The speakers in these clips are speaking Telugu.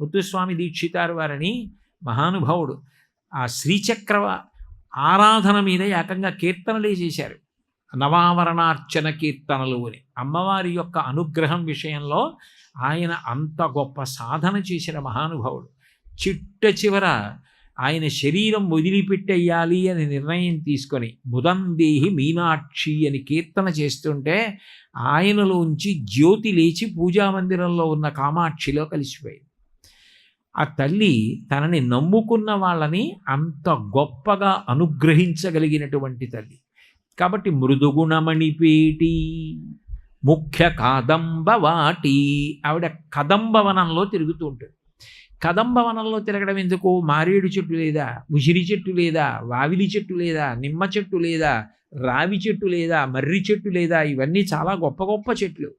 ముత్తుస్వామి దీక్షితారు వారని మహానుభావుడు ఆ శ్రీచక్ర ఆరాధన మీద ఏకంగా కీర్తనలే చేశారు. నవావరణార్చన కీర్తనలు అని. అమ్మవారి యొక్క అనుగ్రహం విషయంలో ఆయన అంత గొప్ప సాధన చేసిన మహానుభావుడు. చిట్ట చివర ఆయన శరీరం వదిలిపెట్టేయాలి అని నిర్ణయం తీసుకొని ముదందేహి మీనాక్షి అని కీర్తన చేస్తుంటే ఆయనలోంచి జ్యోతి లేచి పూజామందిరంలో ఉన్న కామాక్షిలో కలిసిపోయింది. ఆ తల్లి తనని నమ్ముకున్న వాళ్ళని అంత గొప్పగా అనుగ్రహించగలిగినటువంటి తల్లి. కాబట్టి మృదుగుణమణి పేటి ముఖ్య కాదంబవాటి. ఆవిడ కదంబవనంలో తిరుగుతూ ఉంటుంది. కదంబవనంలో తిరగడం ఎందుకు? మారేడు చెట్టు లేదా ఉసిరి చెట్టు లేదా వావిలి చెట్టు లేదా నిమ్మ చెట్టు లేదా రావి చెట్టు లేదా మర్రి చెట్టు లేదా ఇవన్నీ చాలా గొప్ప గొప్ప చెట్లు.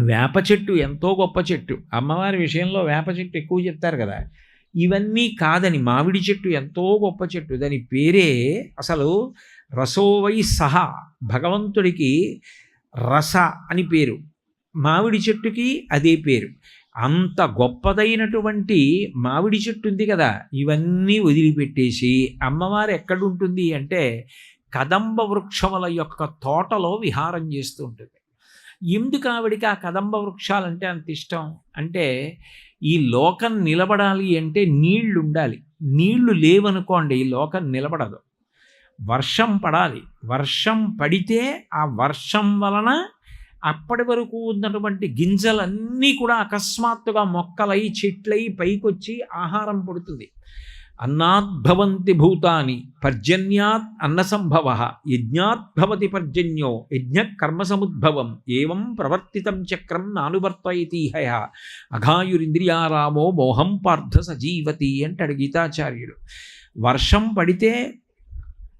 వేప చెట్టు ఎంతో గొప్ప చెట్టు. అమ్మవారి విషయంలో వేప చెట్టు ఎక్కువ చెప్తారు కదా. ఇవన్నీ కాదని మామిడి చెట్టు ఎంతో గొప్ప చెట్టు. దాని పేరే అసలు రసోవై సహా భగవంతుడికి రస అని పేరు. మామిడి చెట్టుకి అదే పేరు. అంత గొప్పదైనటువంటి మామిడి చెట్టు ఉంది కదా. ఇవన్నీ వదిలిపెట్టేసి అమ్మవారు ఎక్కడుంటుంది అంటే కదంబ వృక్షముల యొక్క తోటలో విహారం చేస్తూ ఉంటుంది. ఎందుకు ఆవిడికి ఆ కదంబ వృక్షాలంటే అంత ఇష్టం? అంటే ఈ లోకం నిలబడాలి అంటే నీళ్ళు ఉండాలి నీళ్ళు లేవనుకోండి ఈ లోకం నిలబడదు. వర్షం పడాలి. వర్షం పడితే ఆ వర్షం వలన అప్పటి వరకు ఉన్నటువంటి గింజలన్నీ కూడా అకస్మాత్తుగా మొక్కలై చెట్లై పైకొచ్చి ఆహారం పడుతుంది. అన్నాద్భవంతి భూతాని పర్జన్యాత్ అన్నసంభవ యజ్ఞాద్భవతి పర్జన్యో యజ్ఞకర్మసముద్భవం ఏవం ప్రవర్తితం చక్రం నానువర్తయతీహయ అఘాయురింద్రియారామో మోహం పార్థ సజీవతి అంటాడు గీతాచార్యుడు. వర్షం పడితే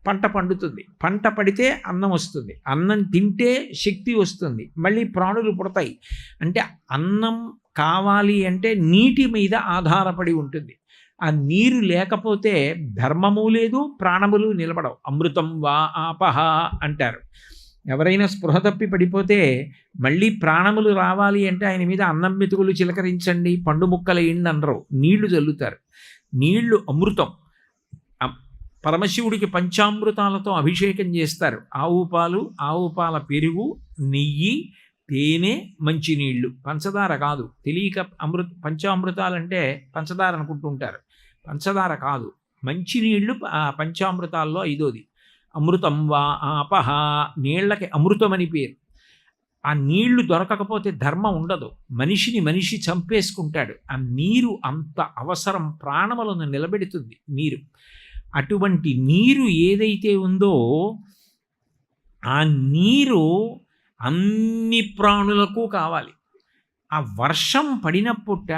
పంట పండుతుంది పంట పడితే అన్నం వస్తుంది అన్నం తింటే శక్తి వస్తుంది మళ్ళీ ప్రాణులు పుడతాయి. అంటే అన్నం కావాలి అంటే నీటి మీద ఆధారపడి ఉంటుంది. ఆ నీరు లేకపోతే ధర్మము లేదు ప్రాణములు నిలబడవు. అమృతం వా ఆపహ అంటారు. ఎవరైనా స్పృహ తప్పి పడిపోతే మళ్ళీ ప్రాణములు రావాలి అంటే ఆయన మీద అన్నం మెతుకులు చిలకరించండి పండు ముక్కలు ముక్కలేయండి అనరు. నీళ్ళు చల్లుతారు నీళ్ళు అమృతం. పరమశివుడికి పంచామృతాలతో అభిషేకం చేస్తారు. ఆవు పాలు ఆవు పాల పెరుగు నెయ్యి తేనె మంచినీళ్ళు పంచదార కాదు. తెలియక అమృత పంచామృతాలంటే పంచదార అనుకుంటుంటారు. పంచదార కాదు. మంచినీళ్ళు ఆ పంచామృతాల్లో ఐదోది. అమృతం వా ఆపహ నీళ్ళకి అమృతమని పేరు. ఆ నీళ్ళు దొరకకపోతే ధర్మం ఉండదు. మనిషిని మనిషి చంపేసుకుంటాడు. ఆ నీరు అంత అవసరం ప్రాణములను నిలబెడుతుంది నీరు. అటువంటి నీరు ఏదైతే ఉందో ఆ నీరు అన్ని ప్రాణులకు కావాలి. ఆ వర్షం పడినప్పుట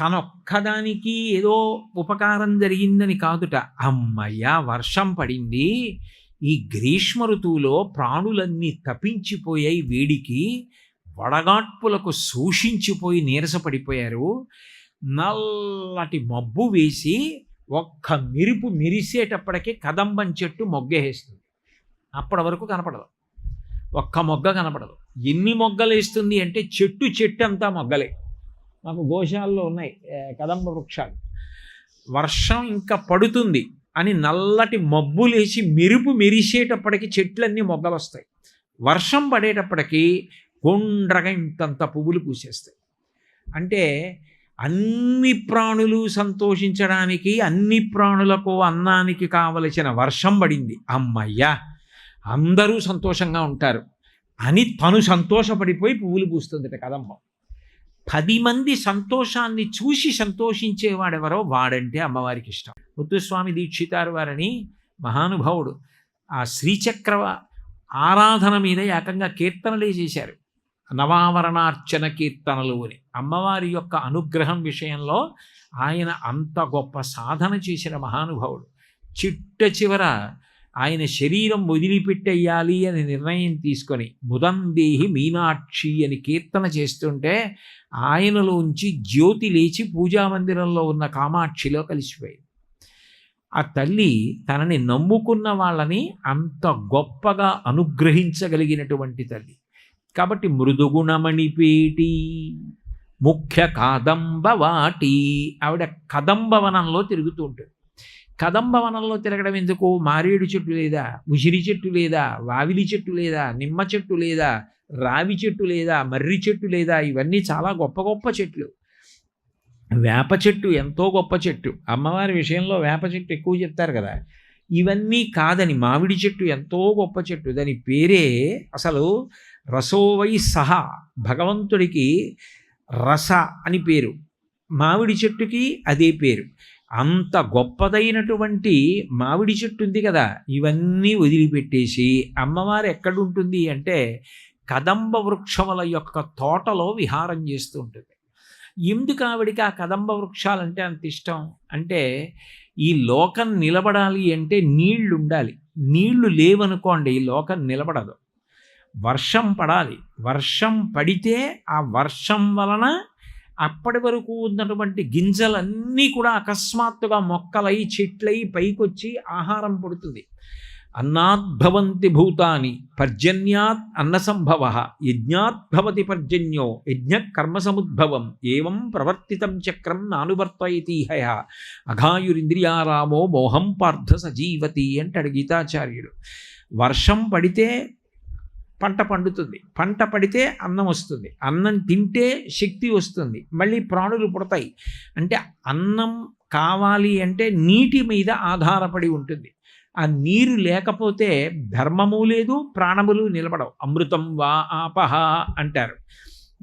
తనొక్కదానికి ఏదో ఉపకారం జరిగిందని కాదుట. అమ్మయ్య వర్షం పడింది. ఈ గ్రీష్మ ఋతువులో ప్రాణులన్నీ తపించిపోయాయి వేడికి. వడగాట్పులకు శోషించిపోయి నీరసపడిపోయారు. నల్లటి మబ్బు వేసి ఒక్క మెరుపు మెరిసేటప్పటికే కదంబం చెట్టు మొగ్గేస్తుంది అప్పటి వరకు కనపడదు. ఒక్క మొగ్గ కనపడదు. ఎన్ని మొగ్గలు వేస్తుంది అంటే చెట్టు చెట్టు అంతా మొగ్గలే. మాకు గోశాలలో ఉన్నాయి కదంబ వృక్షాలు. వర్షం ఇంకా పడుతుంది అని నల్లటి మబ్బులేసి మెరుపు మెరిసేటప్పటికి చెట్లన్నీ మొగ్గలు వస్తాయి వర్షం పడేటప్పటికి గుండ్రగా ఇంతంత పువ్వులు పూసేస్తాయి. అంటే అన్ని ప్రాణులు సంతోషించడానికి అన్ని ప్రాణులకు అన్నానికి కావలసిన వర్షం పడింది. అమ్మయ్యా అందరూ సంతోషంగా ఉంటారు. అని తను సంతోషపడిపోయి పువ్వులు పూస్తుందట కదమ్మ పది మంది సంతోషాన్ని చూసి సంతోషించేవాడెవరో వాడంటే అమ్మవారికి ఇష్టం. ముత్తుస్వామి దీక్షితారు వారని మహానుభావుడు ఆ శ్రీచక్ర ఆరాధన మీద ఏకంగా కీర్తనలే చేశారు. నవావరణార్చన కీర్తనలు అని. అమ్మవారి యొక్క అనుగ్రహం విషయంలో ఆయన అంత గొప్ప సాధన చేసిన మహానుభావుడు. చిట్ట చివర ఆయన శరీరం వదిలిపెట్టేయాలి అని నిర్ణయం తీసుకొని ముదందేహి మీనాక్షి అని కీర్తన చేస్తుంటే ఆయనలోంచి జ్యోతి లేచి పూజామందిరంలో ఉన్న కామాక్షిలో కలిసిపోయింది. ఆ తల్లి తనని నమ్ముకున్న వాళ్ళని అంత గొప్పగా అనుగ్రహించగలిగినటువంటి తల్లి. కాబట్టి మృదుగుణమణిపేటి ముఖ్య కాదంబవాటి ఆవిడ కదంబవనంలో తిరుగుతూ ఉంటుంది. కదంబవనంలో తిరగడం ఎందుకు? మారేడు చెట్టు లేదా? ఉసిరి చెట్టు లేదా? వావిలి చెట్టు లేదా? నిమ్మ చెట్టు లేదా? రావి చెట్టు లేదా? మర్రి చెట్టు లేదా? ఇవన్నీ చాలా గొప్ప గొప్ప చెట్లు. వేప చెట్టు ఎంతో గొప్ప చెట్టు. అమ్మవారి విషయంలో వేప చెట్టు ఎక్కువ చెప్తారు కదా. ఇవన్నీ కాదని మామిడి చెట్టు ఎంతో గొప్ప చెట్టు. దాని పేరే అసలు రసోవై సహా. భగవంతుడికి రస అని పేరు. మామిడి చెట్టుకి అదే పేరు. అంత గొప్పదైనటువంటి మామిడి చెట్టు ఉంది కదా ఇవన్నీ వదిలిపెట్టేసి అమ్మవారు ఎక్కడుంటుంది అంటే కదంబ వృక్షముల యొక్క తోటలో విహారం చేస్తూ ఉంటుంది. ఎందుకు ఆవిడికి ఆ కదంబ వృక్షాలంటే అంత ఇష్టం? అంటే ఈ లోకం నిలబడాలి అంటే నీళ్ళు ఉండాలి. నీళ్ళు లేవనుకోండి ఈ లోకం నిలబడదు. వర్షం పడాలి. వర్షం పడితే ఆ వర్షం వలన అప్పటి వరకు ఉన్నటువంటి గింజలన్నీ కూడా అకస్మాత్తుగా మొక్కలై చెట్లై పైకొచ్చి ఆహారం పడుతుంది. అన్నాద్భవంతి భూతాని పర్జన్యాత్ అన్నసంభవ యజ్ఞాద్భవతి పర్జన్యో యజ్ఞ కర్మసముద్భవం ఏవం ప్రవర్తితం చక్రం నానువర్తయతీహయ అఘాయురింద్రియారామో మోహం పార్థ సజీవతి అంటాడు గీతాచార్యుడు. వర్షం పడితే పంట పండుతుంది. పంట పడితే అన్నం వస్తుంది. అన్నం తింటే శక్తి వస్తుంది. మళ్ళీ ప్రాణులు పుడతాయి. అంటే అన్నం కావాలి అంటే నీటి మీద ఆధారపడి ఉంటుంది. ఆ నీరు లేకపోతే ధర్మము లేదు ప్రాణములు నిలబడవు. అమృతం వా ఆపహ అంటారు.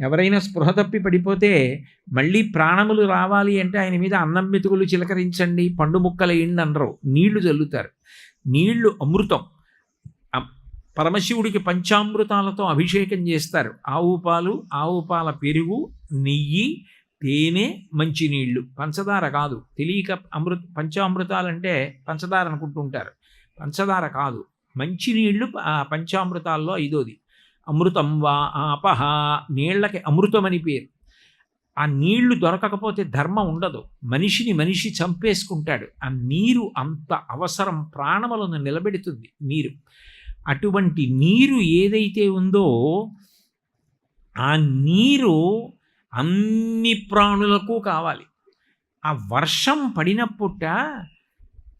ఎవరైనా స్పృహ తప్పి పడిపోతే మళ్ళీ ప్రాణములు రావాలి అంటే ఆయన మీద అన్నం మెతుకులు చిలకరించండి పండు ముక్కలు ఎండి అనరు. నీళ్ళు చల్లుతారు నీళ్ళు అమృతం. పరమశివుడికి పంచామృతాలతో అభిషేకం చేస్తారు. ఆవు పాలు ఆవు పాల పెరుగు నెయ్యి తేనె మంచినీళ్ళు. పంచదార కాదు. తెలియక అమృత పంచామృతాలంటే పంచదార అనుకుంటుంటారు. పంచదార కాదు. మంచినీళ్ళు పంచామృతాల్లో ఐదోది. అమృతం వా ఆపహ నీళ్ళకి అమృతమని పేరు. ఆ నీళ్ళు దొరకకపోతే ధర్మం ఉండదు. మనిషిని మనిషి చంపేసుకుంటాడు. ఆ నీరు అంత అవసరం ప్రాణములను నిలబెడుతుంది. నీరు. అటువంటి నీరు ఏదైతే ఉందో ఆ నీరు అన్ని ప్రాణులకు కావాలి. ఆ వర్షం పడినప్పుట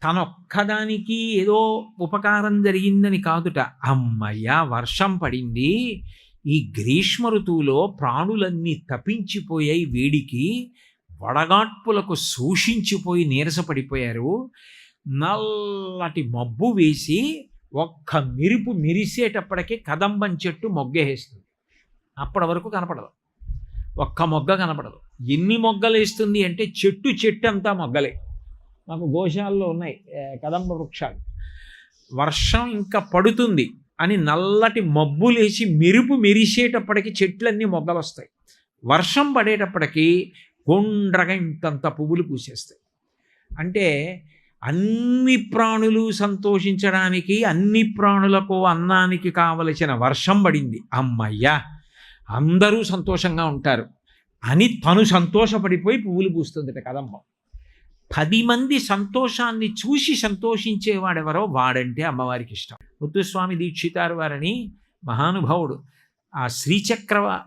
తనొక్కదానికి ఏదో ఉపకారం జరిగిందని కాదుట. అమ్మయ్య వర్షం పడింది. ఈ గ్రీష్మ ఋతువులో ప్రాణులన్నీ తపించిపోయాయి వేడికి. వడగాట్పులకు సూషించిపోయి నీరసపడిపోయారు. నల్లటి మబ్బు వేసి ఒక్క మెరుపు మిరిసేటప్పటికే కదంబం చెట్టు మొగ్గేస్తుంది అప్పటి వరకు కనపడదు. ఒక్క మొగ్గ కనపడదు. ఎన్ని మొగ్గలు వేస్తుంది అంటే చెట్టు చెట్టు అంతా మొగ్గలే. మాకు గోశాలలో ఉన్నాయి కదంబ వృక్షాలు. వర్షం ఇంకా పడుతుంది అని నల్లటి మబ్బులేసి మెరుపు మెరిసేటప్పటికి చెట్లన్నీ మొగ్గలు వస్తాయి. వర్షం పడేటప్పటికి గుండ్రగా ఇంతంత పువ్వులు పూసేస్తాయి. అంటే అన్ని ప్రాణులు సంతోషించడానికి అన్ని ప్రాణులకు అన్నానికి కావలసిన వర్షం పడింది. అమ్మయ్యా! అందరూ సంతోషంగా ఉంటారు. అని తను సంతోషపడిపోయి పువ్వులు పూస్తుంది కదమ్మ. పది మంది సంతోషాన్ని చూసి సంతోషించేవాడెవరో వాడంటే అమ్మవారికి ఇష్టం. ముత్తుస్వామి దీక్షితారు వారని మహానుభావుడు ఆ శ్రీచక్ర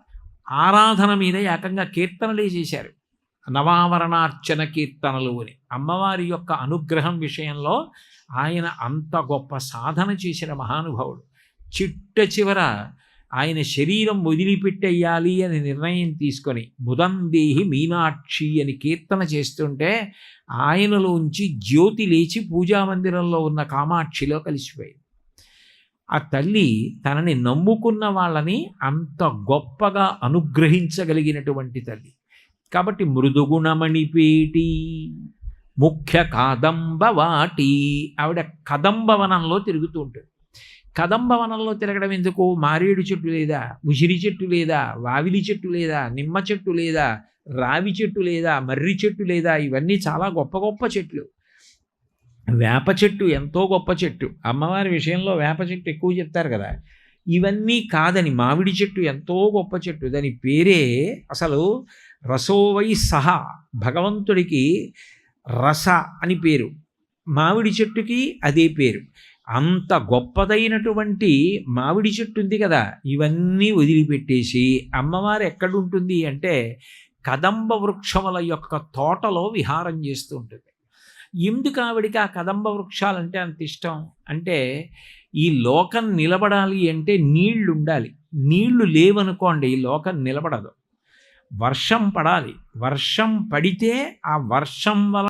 ఆరాధన మీద ఏకంగా కీర్తనలే చేశారు. నవావరణార్చన కీర్తనలు అని. అమ్మవారి యొక్క అనుగ్రహం విషయంలో ఆయన అంత గొప్ప సాధన చేసిన మహానుభావుడు. చిట్ట చివర ఆయన శరీరం వదిలిపెట్టేయాలి అని నిర్ణయం తీసుకొని ముదందేహి మీనాక్షి అని కీర్తన చేస్తుంటే ఆయనలోంచి జ్యోతి లేచి పూజామందిరంలో ఉన్న కామాక్షిలో కలిసిపోయింది. ఆ తల్లి తనని నమ్ముకున్న వాళ్ళని అంత గొప్పగా అనుగ్రహించగలిగినటువంటి తల్లి. కాబట్టి మృదుగుణమణి పేటి ముఖ్య కాదంబవాటి ఆవిడ కదంబవనంలో తిరుగుతూ ఉంటాడు. కదంబవనంలో తిరగడం ఎందుకు? మారేడు చెట్టు లేదా ఉసిరి చెట్టు లేదా వావిలి చెట్టు లేదా నిమ్మ చెట్టు లేదా రావి చెట్టు లేదా మర్రి చెట్టు లేదా ఇవన్నీ చాలా గొప్ప గొప్ప చెట్లు. వేప చెట్టు ఎంతో గొప్ప చెట్టు. అమ్మవారి విషయంలో వేప చెట్టు ఎక్కువ చెప్తారు కదా. ఇవన్నీ కాదని మామిడి చెట్టు ఎంతో గొప్ప చెట్టు. దాని పేరే అసలు రసోవై సహా. భగవంతుడికి రస అని పేరు. మామిడి చెట్టుకి అదే పేరు. అంత గొప్పదైనటువంటి మామిడి చెట్టు ఉంది కదా ఇవన్నీ వదిలిపెట్టేసి అమ్మవారు ఎక్కడుంటుంది అంటే కదంబ వృక్షముల యొక్క తోటలో విహారం చేస్తూ ఉంటుంది. ఎందుకు ఆవిడికి ఆ కదంబ వృక్షాలంటే అంత ఇష్టం? అంటే ఈ లోకం నిలబడాలి అంటే నీళ్ళు ఉండాలి నీళ్ళు లేవనుకోండి ఈ లోకం నిలబడదు. వర్షం పడాలి. వర్షం పడితే ఆ వర్షం వల్ల